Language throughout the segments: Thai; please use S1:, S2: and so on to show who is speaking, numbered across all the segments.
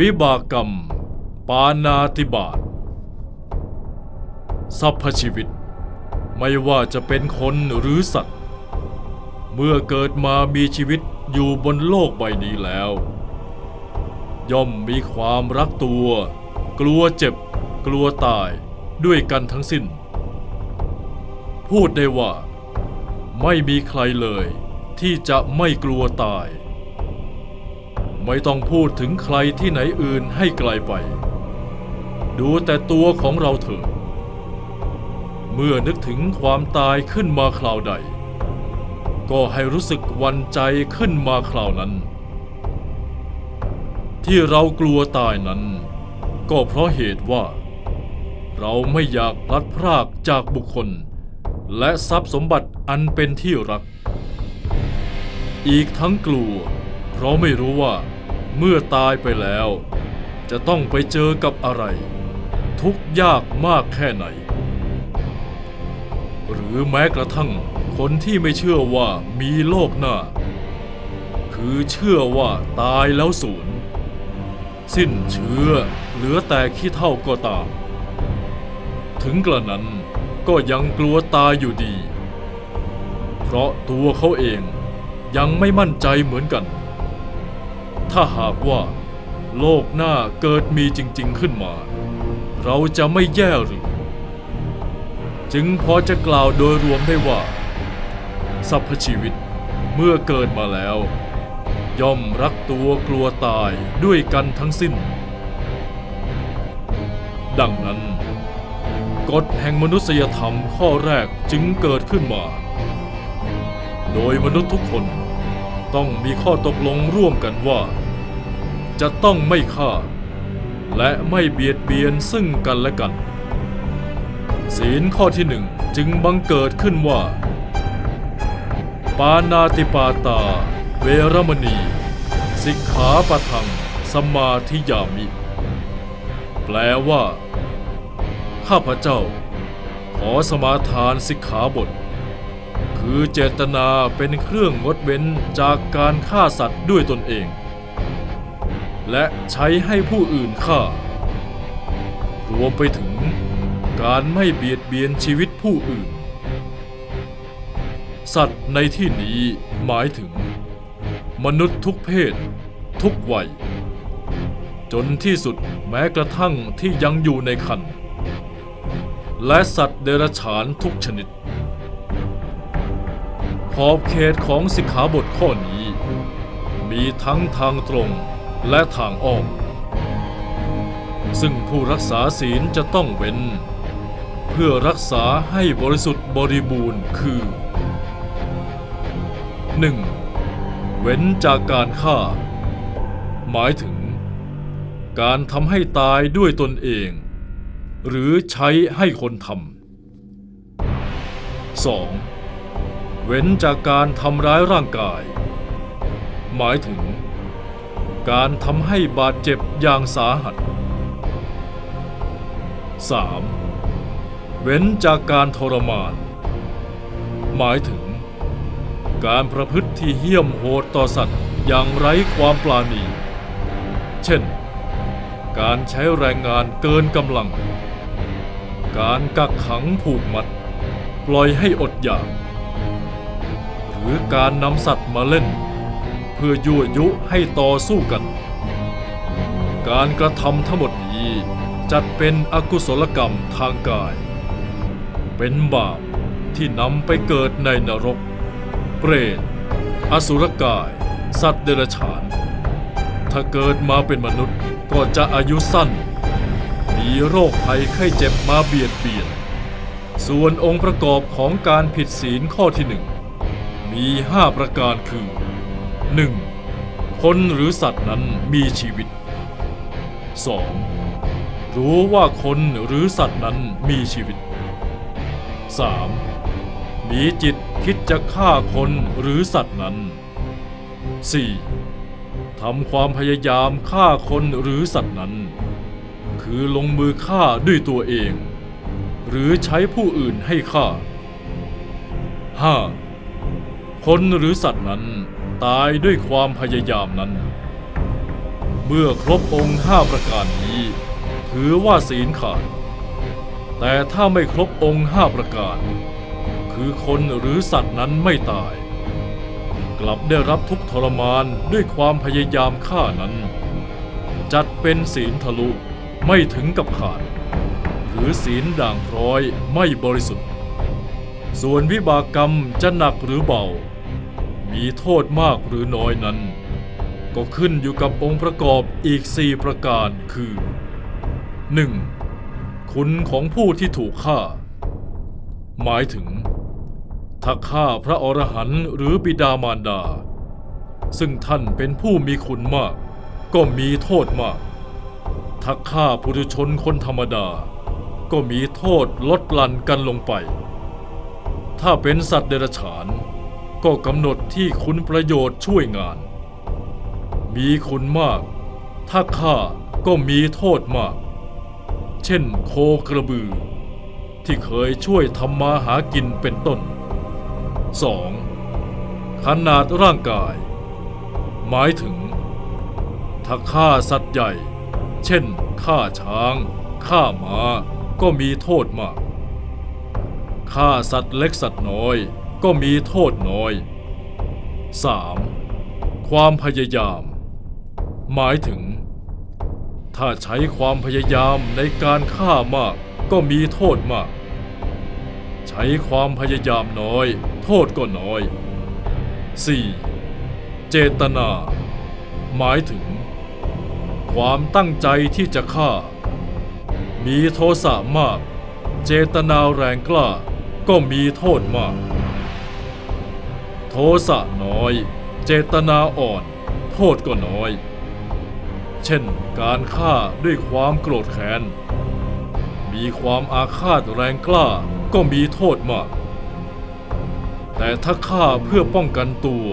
S1: วิบากกรรม ปานาติบาตสรรพชีวิต ไม่ว่าจะเป็นคนหรือสัตว์ เมื่อเกิดมามีชีวิตอยู่บนโลกใบนี้แล้ว ย่อมมีความรักตัว กลัวเจ็บ กลัวตายด้วยกันทั้งสิ้น พูดได้ว่า ไม่มีใครเลยที่จะไม่กลัวตาย ไม่ต้องพูดถึงใครที่ไหนอื่นให้ไกลไป ดูแต่ตัวของเราเถิด เมื่อนึกถึงความตายขึ้นมาคราวใด ก็ให้รู้สึกวันใจขึ้นมาคราวนั้น ที่เรากลัวตายนั้น ก็เพราะเหตุว่า เราไม่อยากพลัดพรากจากบุคคล และทรัพย์สมบัติอันเป็นที่รัก อีกทั้งกลัว เพราะไม่รู้ว่า เมื่อตายไปแล้ว จะต้องไปเจอกับอะไร ทุกยากมากแค่ไหน หรือแม้กระทั่งคนที่ไม่เชื่อว่ามีโลกหน้า คือเชื่อว่าตายแล้วสูญสิ้นเชื้อเหลือแต่ขี้เท่าก็ตาม ถึงกระนั้นก็ยังกลัวตายอยู่ดี เพราะตัวเขาเองยังไม่มั่นใจเหมือนกัน ถ้าหากว่า โลกหน้าเกิดมีจริง ๆขึ้นมา เราจะไม่แย่หรือ จึงพอจะกล่าวโดยรวมได้ว่าสรรพชีวิตเมื่อเกิดมาแล้ว ย่อมรักตัวกลัวตายด้วยกันทั้งสิ้น ดังนั้น กฎแห่งมนุษยธรรมข้อแรกจึงเกิดขึ้นมา โดยมนุษย์ทุกคนต้องมีข้อตกลงร่วมกันว่า จะต้องไม่ฆ่า และไม่เบียดเบียนซึ่งกันและกัน ศีลข้อที่หนึ่งจึงบังเกิดขึ้นว่า ปานาติปาตา เวรมณี สิกขาปะทัง สมมาธิยามิ แปลว่า ข้าพเจ้า ขอสมาทานสิกขาบทคือเจตนาเป็นเครื่องงดเว้นจากการฆ่าสัตว์ด้วยตนเอง และใช้ให้ผู้อื่นฆ่ารวมไปถึงการไม่เบียดเบียนชีวิตผู้อื่น สัตว์ในที่นี้หมายถึง มนุษย์ทุกเพศ ทุกวัย จนที่สุดแม้กระทั่งที่ยังอยู่ในคัน และสัตว์เดรัจฉานทุกชนิด ขอบเขตของสิกขาบทข้อนี้ มีทั้งทางตรง และทางอ้อม ซึ่งผู้รักษาศีลจะต้องเว้น เพื่อรักษาให้บริสุทธิ์บริบูรณ์คือ 1. เว้นจากการฆ่า หมายถึง การทำให้ตายด้วยตนเอง หรือใช้ให้คนทำ 2. เว้นจากการทำร้ายร่างกาย หมายถึง การทำให้บาดเจ็บอย่างสาหัส 3. เว้นจากการทรมาน หมายถึง การประพฤติที่เหี้ยมโหดต่อสัตว์อย่างไร้ความปราณี เช่น การใช้แรงงานเกินกำลัง การกักขังผูกมัด ปล่อยให้อดอยาก หรือการนำสัตว์มาเล่น พื่อยั่วยุให้ต่อสู้กัน การกระทำทั้งหมดนี้จัดเป็นอกุศลกรรมทางกาย เป็นบาปที่นำไปเกิดในนรก เปรต อสุรกาย สัตว์เดรัจฉาน ถ้าเกิดมาเป็นมนุษย์ก็จะอายุสั้น มีโรคภัยไข้เจ็บมาเบียดเบียน ส่วนองค์ประกอบของการผิดศีลข้อที่หนึ่งมีห้าประการคือ 1. คนหรือสัตว์นั้นมีชีวิต 2. รู้ว่าคนหรือสัตว์นั้นมีชีวิต 3. มีจิตคิดจะฆ่าคนหรือสัตว์นั้น 4. ทำความพยายามฆ่าคนหรือสัตว์นั้น คือลงมือฆ่าด้วยตัวเอง หรือใช้ผู้อื่นให้ฆ่า 5. คนหรือสัตว์นั้น ตายด้วยความพยายามนั้น เมื่อครบองค์ห้าประการนี้ ถือว่าศีลขาด แต่ถ้าไม่ครบองค์ห้าประการ คือคนหรือสัตว์นั้นไม่ตาย กลับได้รับทุกทรมานด้วยความพยายามฆ่านั้น จัดเป็นศีลทะลุไม่ถึงกับขาด หรือศีลด่างพร้อยไม่บริสุทธิ์ ส่วนวิบากกรรมจะหนักหรือเบา มีโทษมากหรือน้อยนั้น ก็ขึ้นอยู่กับองค์ประกอบอีก 4 ประการคือ 1. คุณของผู้ที่ถูกฆ่า หมายถึง ถ้าฆ่าพระอรหันต์หรือบิดามารดา ซึ่งท่านเป็นผู้มีคุณมาก ก็มีโทษมาก ถ้าฆ่าปุถุชนคนธรรมดา ก็มีโทษลดหลั่นกันลงไป ถ้าเป็นสัตว์เดรัจฉาน ก็กำหนดที่คุณประโยชน์ช่วยงาน มีคุณมาก ถ้าฆ่าก็มีโทษมาก เช่นโคกระบือ ที่เคยช่วยทำมาหากินเป็นต้น 2. ขนาดร่างกาย หมายถึง ถ้าฆ่าสัตว์ใหญ่ เช่นฆ่าช้างฆ่าม้าก็มีโทษมากฆ่าสัตว์เล็กสัตว์น้อย ก็มีโทษน้อย 3. ความพยายาม หมายถึง ถ้าใช้ความพยายามในการฆ่ามากก็มีโทษมาก ใช้ความพยายามน้อย โทษก็น้อย 4. เจตนา หมายถึง ความตั้งใจที่จะฆ่า มีโทสะมาก เจตนาแรงกล้าก็มีโทษมาก โทสะน้อย เจตนาอ่อน โทษก็น้อย เช่นการฆ่าด้วยความโกรธแค้น มีความอาฆาตแรงกล้าก็มีโทษมาก แต่ถ้าฆ่าเพื่อป้องกันตัว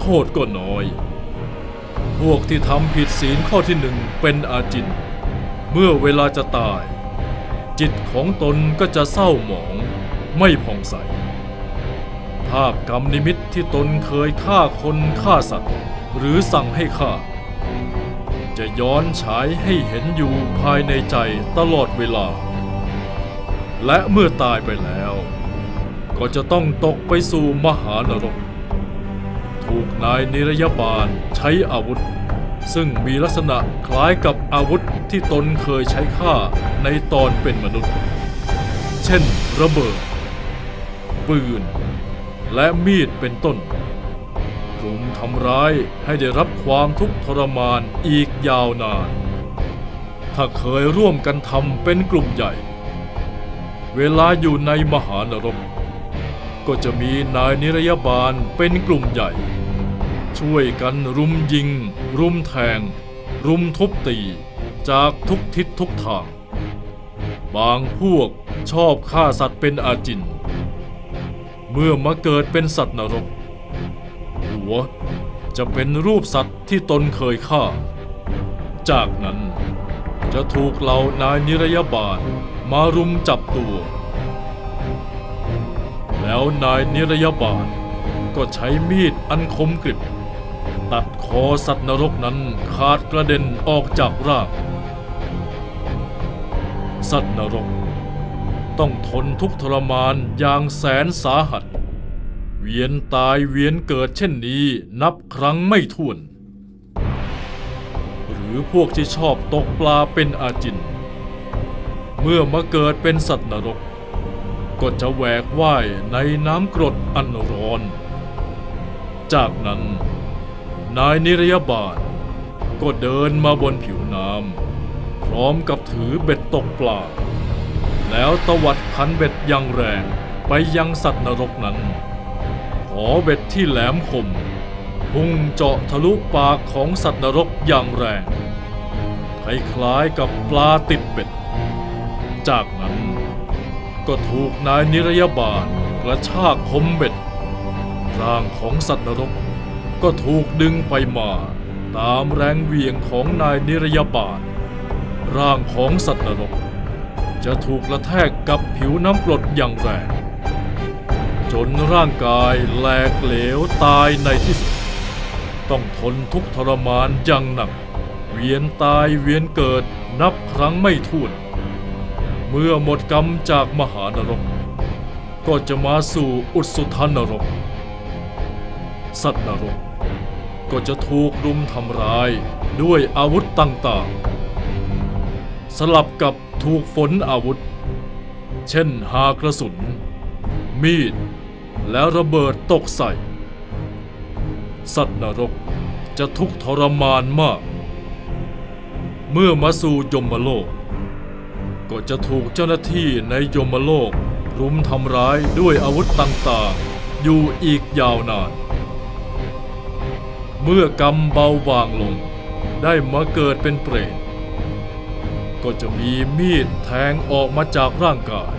S1: โทษก็น้อย พวกที่ทำผิดศีลข้อที่หนึ่งเป็นอาจิน เมื่อเวลาจะตาย จิตของตนก็จะเศร้าหมองไม่ผ่องใสาพกรรมนิมิตที่ตนเคยฆ่าคนฆ่าสัตว์ หรือสั่งให้ฆ่า จะย้อนฉายให้เห็นอยู่ภายในใจตลอดเวลา และเมื่อตายไปแล้ว ก็จะต้องตกไปสู่มหานรก ถูกนายนิรยาบาลใช้อาวุธ ซึ่งมีลักษณะคล้ายกับอาวุธที่ตนเคยใช้ฆ่าในตอนเป็นมนุษย์ เช่น ระเบิดปืน และมีดเป็นต้นรุมทำร้ายให้ได้รับความทุกข์ทรมานอีกยาวนาน ถ้าเคยร่วมกันทำเป็นกลุ่มใหญ่ เวลาอยู่ในมหานรก ก็จะมีนายนิรยาบาลเป็นกลุ่มใหญ่ ช่วยกันรุมยิง รุมแทง รุมทุบตีจากทุกทิศทุกทาง บางพวกชอบฆ่าสัตว์เป็นอาจิน เมื่อมาเกิดเป็นสัตว์นรก หัวจะเป็นรูปสัตว์ที่ตนเคยฆ่า จากนั้นจะถูกเหล่านายนิรยาบาลมารุมจับตัว แล้วนายนิรยาบาลก็ใช้มีดอันคมกริบ ตัดคอสัตว์นรกนั้นขาดกระเด็นออกจากร่าง สัตว์นรก ต้องทนทุกทรมานอย่างแสนสาหัส เวียนตายเวียนเกิดเช่นนี้นับครั้งไม่ถ้วน หรือพวกที่ชอบตกปลาเป็นอาจิน เมื่อมาเกิดเป็นสัตว์นรก ก็จะแหวกว่ายในน้ำกรดอันร้อน จากนั้น นายนิรยาบาลก็เดินมาบนผิวน้ำพร้อมกับถือเบ็ดตกปลา แล้วตวัดคันเบ็ดอย่างแรงไปยังสัตว์นรกนั้น ขอเบ็ดที่แหลมคม พุ่งเจาะทะลุปากของสัตว์นรกอย่างแรงคล้ายๆกับปลาติดเบ็ด จากนั้นก็ถูกนายนิรยาบาลกระชากคมเบ็ด ร่างของสัตว์นรก ก็ถูกดึงไปมาตามแรงเวียงของนายนิรยาบาล ร่างของสัตว์นรก จะถูกกระแทกกับผิวน้ำกรดอย่างแรง จนร่างกายแหลกเหลวตายในที่สุด ต้องทนทุกทรมานอย่างหนัก เวียนตายเวียนเกิดนับครั้งไม่ถ้วน เมื่อหมดกรรมจากมหานรก ก็จะมาสู่อุสุทานรก สัตว์นรก ก็จะถูกรุมทำร้ายด้วยอาวุธต่างๆ สลับกับ ถูกฝนอาวุธ เช่นหากระสุน มีด และระเบิดตกใส่ สัตว์นรกจะทุกทรมานมาก เมื่อมาสู่ยมโลก ก็จะถูกเจ้าหน้าที่ในยมโลกรุมทำร้ายด้วยอาวุธต่างๆ อยู่อีกยาวนาน เมื่อกรรมเบาบางลงได้มาเกิดเป็นเปรต ก็จะมีมีดแทงออกมาจากร่างกาย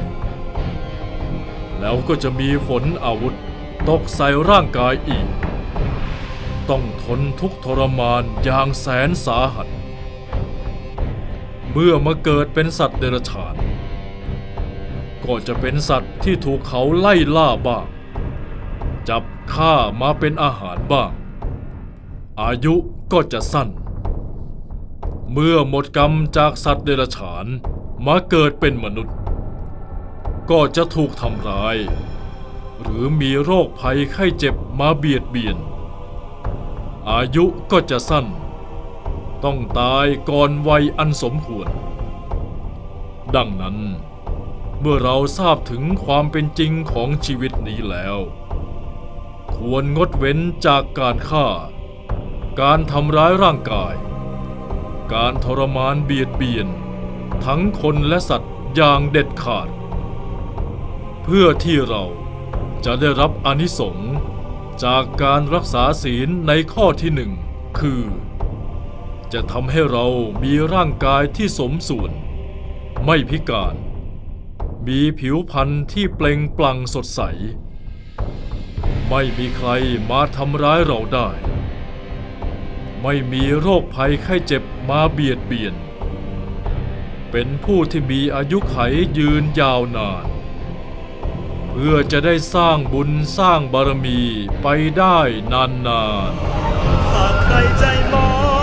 S1: แล้วก็จะมีฝนอาวุธตกใส่ร่างกายอีก ต้องทนทุกทรมานอย่างแสนสาหัส เมื่อมาเกิดเป็นสัตว์เดรัจฉาน ก็จะเป็นสัตว์ที่ถูกเขาไล่ล่าบ้าง จับฆ่ามาเป็นอาหารบ้าง อายุก็จะสั้น เมื่อหมดกรรมจากสัตว์เดรัจฉานมาเกิดเป็นมนุษย์ ก็จะถูกทำร้าย หรือมีโรคภัยไข้เจ็บมาเบียดเบียน อายุก็จะสั้น ต้องตายก่อนวัยอันสมควร ดังนั้น เมื่อเราทราบถึงความเป็นจริงของชีวิตนี้แล้ว ควรงดเว้นจากการฆ่า การทำร้ายร่างกาย การทรมานเบียดเบียน ทั้งคนและสัตว์อย่างเด็ดขาด เพื่อที่เราจะได้รับอนิสงส์จากการรักษาศีลในข้อที่หนึ่งคือ จะทำให้เรามีร่างกายที่สมส่วน ไม่พิการ มีผิวพรรณที่เปล่งปลั่งสดใส ไม่มีใครมาทำร้ายเราได้ ไม่มีโรคภัยไข้เจ็บมาเบียดเบียน เป็นผู้ที่มีอายุไขยืนยาวนาน เพื่อจะได้สร้างบุญสร้างบารมีไปได้นานๆ
S2: หากใครใจมอ